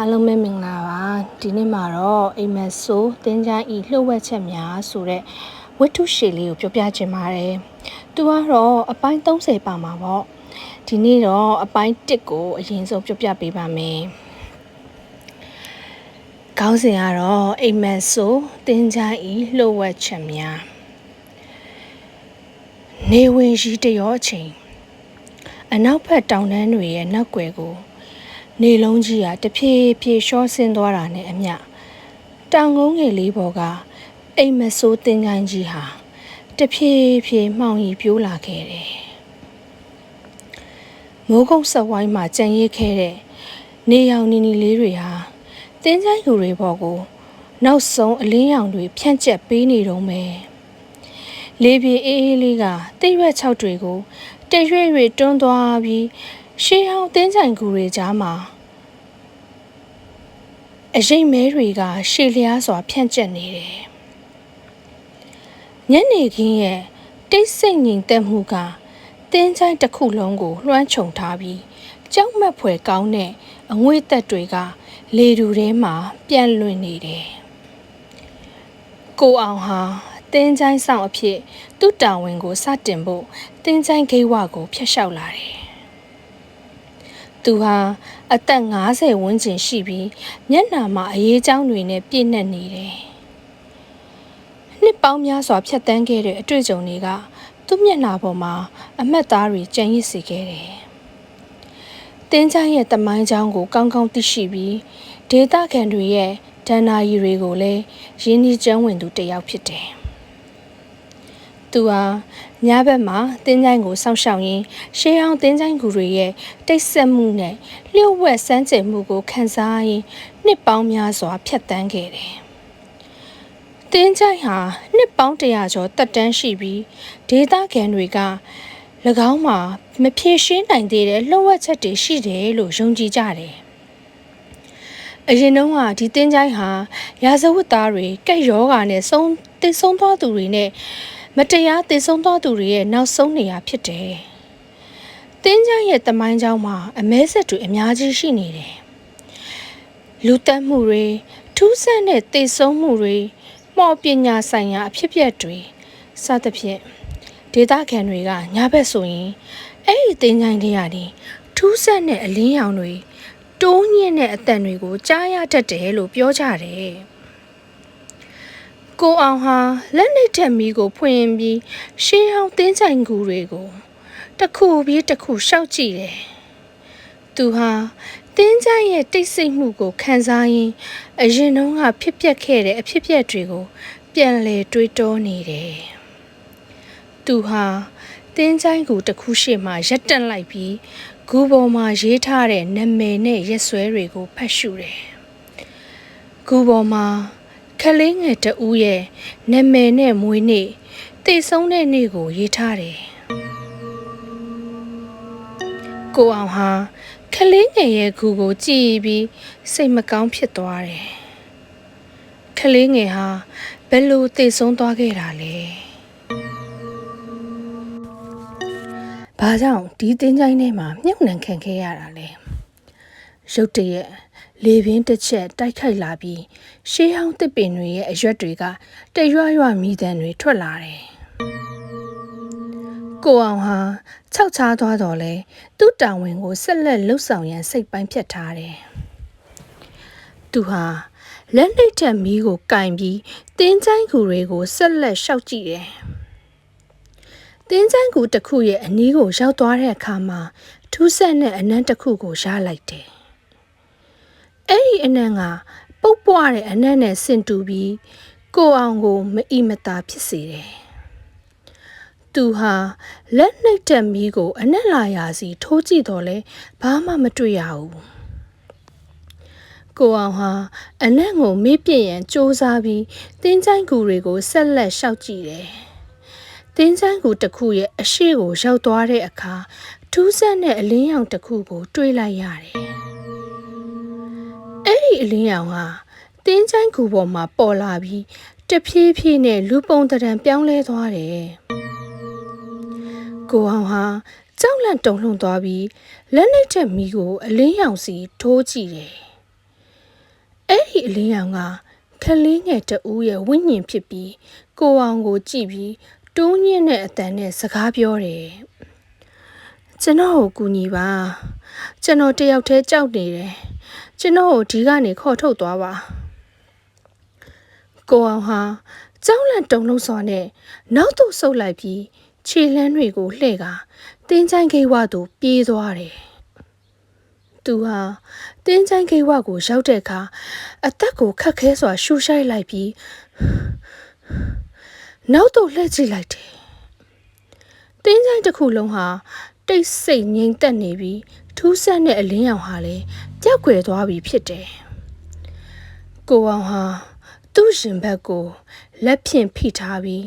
အားလုံးပဲမင်္ဂလာပါဒီနေ့မှာတော့အိမ်မက်ဆိုးတင်းချိုင်းဤလှုပ်ဝက်ချက်များဆိုတဲ့ဝတ္ထုရှည်လေးကိုပြောပြချင်ပါတယ်သူကတော့အပိုင်း30ပါမှာပေါ့ဒီနေ့တော့အပိုင်း1ကိုအရင်ဆုံးပြောပြပေးပါမယ်ခေါင်းစဉ်ကတော့အိမ်မက်ဆိုးတင်းချိုင်းဤလှုပ်ဝက်ချက်များနေဝင်ရှိတရောအချိန်အနောက်ဘက်တောင်တန်းတွေရဲ့နောက်ွယ်ကို နေလုံးကြီးကတဖြည်းဖြည်းရှော့ဆင်းသွားတာနဲ့အမျှတောင်ကုန်းငယ်လေးပေါ်ကအိမ်မဆိုးတင်ကိုင်းကြီးဟာတဖြည်းဖြည်းမှောင်ရီပြိုးလာခဲ့တယ်။မိုးကုတ်ဆက်ဝိုင်းမှာကြံရိပ်ခဲ့တဲ့နေရောင်နီနီလေးတွေဟာတင်းချိုင်းလူတွေပေါ်ကို နောက်ဆုံးအလင်းရောင်တွေဖြန့်ကျက်ပေးနေတော့မယ်။လေပြေအေးအေးလေးကတိတ်ရွက်၆တွေကိုတရွေ့ရွေ့တွန်းသွားပြီး ရှေးဟောင်းတင်းကြိုင်ကူတွေကြားမှာအရိပ်မဲတွေကရှေလျားစွာ ဖြန့်ကျက်နေတယ်။ညနေခင်းရဲ့တိတ်ဆိတ်ငြိမ်သက်မှုကတင်းချိုင်းတစ်ခုလုံးကိုလွှမ်းခြုံထားပြီးကြောက်မက်ဖွယ်ကောင်းတဲ့အငွေ့သက်တွေက လေတူထဲမှာ ပြန့်လွင့်နေတယ်။ကိုအောင်ဟာတင်းချိုင်းဆောင်အဖြစ်သူ့တာဝန်ကိုစတင်ဖို့တင်းချိုင်းဂိတ်ဝကိုဖျက်လျှောက်လာတယ် သူဟာအသက်50ဝန်းကျင်ရှိပြီးမျက်နှာမှာအရေးချောင်းတွေနဲ့ပြည့်နှက်နေတယ်။နှစ်ပေါင်းများစွာဖြတ်တန်းခဲ့တဲ့အတွေ့အကြုံတွေကသူ့မျက်နှာပေါ်မှာအမက်သားတွေကြံ့ရစ်စေခဲ့တယ်။တင်းချိုင်းရဲ့တမိုင်းချောင်းကိုကောင်းကောင်းသိရှိပြီးဒေတာခံတွေရဲ့ဒဏ္ဍာရီတွေကိုလည်းရင်းနှီးကျန်းဝင်သူတစ်ယောက်ဖြစ်တယ်။ သူဟာညဘက်မှာတင်းချိုင်းကိုစောင့်ရှောက်ရင်းရှေးဟောင်းတင်းချိုင်းကူတွေရဲ့တိတ်ဆက်မှုနဲ့လျှို့ဝှက်စမ်းကြယ်မှုကိုခံစားရင်းနှစ်ပေါင်းများစွာဖြတ်တန်းခဲ့တယ်။တင်းချိုင်းဟာနှစ်ပေါင်းတရာကျော်တက်တန်းရှိပြီးဒေသခံတွေက၎င်းမှာမဖြေရှင်းနိုင်သေးတဲ့လှုပ်ဝက်ချက်တွေရှိတယ်လို့ယုံကြည်ကြတယ်။အရင်တုန်းကဒီတင်းချိုင်းဟာရာဇဝတ်သားတွေကက်ယောဂါနဲ့ဆုံးတိတ်ဆုံးသွားသူတွေနဲ့ မတရားတည်ဆုံးသွားသူတွေရဲ့နောက်ဆုံးနေရာဖြစ်တယ်။တင်းကျန်းရဲ့တမိုင်းကြောင်းမှာအမဲဆက်တွေအများကြီးရှိနေတယ်။လူတက်မှုတွေထူးဆန်းတဲ့တည်ဆုံးမှုတွေမော်ပညာဆိုင်ရာအဖြစ်အပျက်တွေစသဖြင့်ဒေတာခံတွေကညာဘက်ဆိုရင်အဲ့ဒီတင်းကျန်းတွေရတယ်ထူးဆန်းတဲ့အလင်းရောင်တွေတိုးညင်းတဲ့အတန်တွေကိုကြားရတတ်တယ်လို့ပြောကြတယ်။ ကိုအောင်ဟာလက်နှိပ်ထက်မီကို ဖွင့်ပြီးရှေးဟောင်းတင်းချိုင်ကူတွေကိုတစ်ခုပြီးတစ်ခုရှောက်ကြည့်တယ်။သူဟာတင်းချိုင်ရဲ့တိတ်ဆိတ်မှုကိုခံစားရင်းအရင်တုန်းကဖြစ်ပျက်ခဲ့တဲ့အဖြစ်ပျက်တွေကို ပြန်လည်တွေးတောနေတယ်။သူဟာတင်းချိုင်ကူတစ်ခုရှိမှရက်တက်လိုက်ပြီးဂူပေါ်မှာရေးထားတဲ့နာမည်နဲ့ရက်စွဲတွေကိုဖတ်ရှုတယ်။ဂူပေါ်မှာ ခလေးငယ်တဦးရဲ့နာမည်နဲ့မွေးနေ့တည်ဆုံးတဲ့နေ့ကိုရေးထားတယ်။ကိုအောင်ဟာခလေးငယ်ရဲ့ဂူကိုကြည့်ပြီးစိတ်မကောင်းဖြစ်သွားတယ်။ခလေးငယ်ဟာဘယ်လိုတည်ဆုံးသွားခဲ့တာလဲ။ဘာကြောင့်ဒီတင်းချိုင်းထဲမှာမြုပ်နှံခံခဲ့ရတာလဲ။ရုတ်တရက် လေပြင်းတစ်ချက်တိုက်ခိုက်လာပြီးရှေးဟောင်းတစ်ပင်တွေရဲ့အရွက်တွေကတရွရွမိတန်တွေထွက်လာတယ်။ကိုအောင်ဟာခြောက်ချားသွားတော့လဲသူ့တာဝန်ကိုဆက်လက်လှုပ်ဆောင်ရန်စိတ်ပိုင်းဖြတ်ထားတယ်။သူဟာလက်နှိပ်ထက်မီးကိုကင်ပြီးတင်းချိုင်းကူတွေကိုဆက်လက်ရှောက်ကြည့်တယ်။တင်းချိုင်းကူတစ်ခုရဲ့အနီးကိုရောက်သွားတဲ့အခါမှာထူးဆန်းတဲ့အနံ့တစ်ခုကိုရလိုက်တယ်။ အဲ့ဒီအနံ့ကပုတ်ပွားတဲ့အနံ့နဲ့ဆင်တူပြီးကိုအောင်ကိုမအီမတာဖြစ်စေတယ်။သူဟာလက်နှိပ်တဲ့မီးကို အနက်လာရာစီထိုးကြည့်တော့လဲဘာမှမတွေ့ရဘူး။ကိုအောင်ဟာအနက်ကိုမေးပြစ်ရန်စူးစမ်းပြီးတင်းချိုင်းကူတွေကိုဆက်လက်ရှောက်ကြည့်တယ်။တင်းချိုင်းကူတစ်ခုရဲ့အရှိကိုရောက်သွားတဲ့အခါထူးဆန်းတဲ့အလင်းရောင်တစ်ခုကို တွေးလိုက်ရတယ်။အဲ့ ဒီအလင်းရောင်ဟာတင်းချိုင်းကူပေါ်မှာပေါ်လာပြီးတဖြည်းဖြည်းနဲ့လူပုံတံပြောင်းလဲသွားတယ်။ကိုအောင်ဟာကြောက်လန့်တုန်လှုပ်သွားပြီးလက်နှိပ်ချက်မီးကိုအလင်းရောင်စီထိုးကြည့်တယ်အဲ့ဒီအလင်းရောင်ကခလေးငယ်တဦးရဲ့ဝိညာဉ်ဖြစ်ပြီးကိုအောင်ကိုကြည့်ပြီးတွန်းညင်းတဲ့အတန်နဲ့စကားပြောတယ်ကျွန်တော်ကိုကူညီပါကျွန်တော်တယောက်တည်းကြောက်နေတယ် ကျွန်တော်ကိုဒီကနေခေါ်ထုတ်သွားပါကိုအောင်ဟာကြောက်လန့်တုန်လုံးစွာနဲ့နောက်သို့ဆုပ်လိုက်ပြီးခြေလမ်းတွေကိုလှဲ့ကာတင်းချိုင်းကိဝသို့ပြေးသွားတယ်သူဟာတင်းချိုင်းကိဝကိုရောက်တဲ့အခါအသက်ကိုခတ်ခဲစွာရှူရှိုက်လိုက်ပြီးနောက်သို့လှည့်ကြည့်လိုက်တယ်။တင်းချိုင်းတစ်ခုလုံးဟာတိတ်ဆိတ်ငြိမ်သက်နေပြီး ထူးဆန်းတဲ့အလင်းရောင်ဟာလည်းပြောက်ွယ်သွားပြီဖြစ်တယ်။ကိုအောင်ဟာသူ့ရှင်ဘက်ကိုလက်ဖြင့်ဖိထားပြီး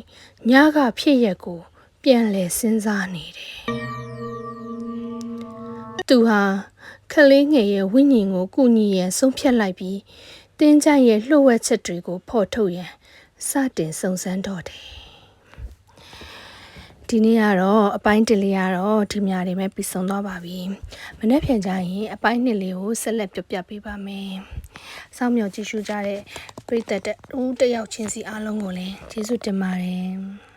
ညကဖြစ်ရက်ကို ပြန်လဲစဉ်းစားနေတယ်။သူဟာခလေးငယ်ရဲ့ဝိညာဉ်ကိုကုညီရန်ဆုံးဖြတ်လိုက်ပြီးတင်းကြိုင်ရဲ့လှုပ်ဝက်ချက်တွေကိုဖော်ထုတ်ရန်စတင်စုံစမ်းတော့တယ် ဒီနေ့ကတော့အပိုင်းတစ်လေးကတော့ဒီများတွေပဲပြီးဆုံးသွားပါပြီမနေ့ပြန်ကြရင်အပိုင်းနှစ်လေးကိုဆက်လက်ပြပြပေးပါမယ်စောင့်မျှော်ကြည့်ရှုကြတဲ့ပရိသတ်တို့တယောက်ချင်းစီအားလုံးကိုလည်းကျေးဇူးတင်ပါတယ်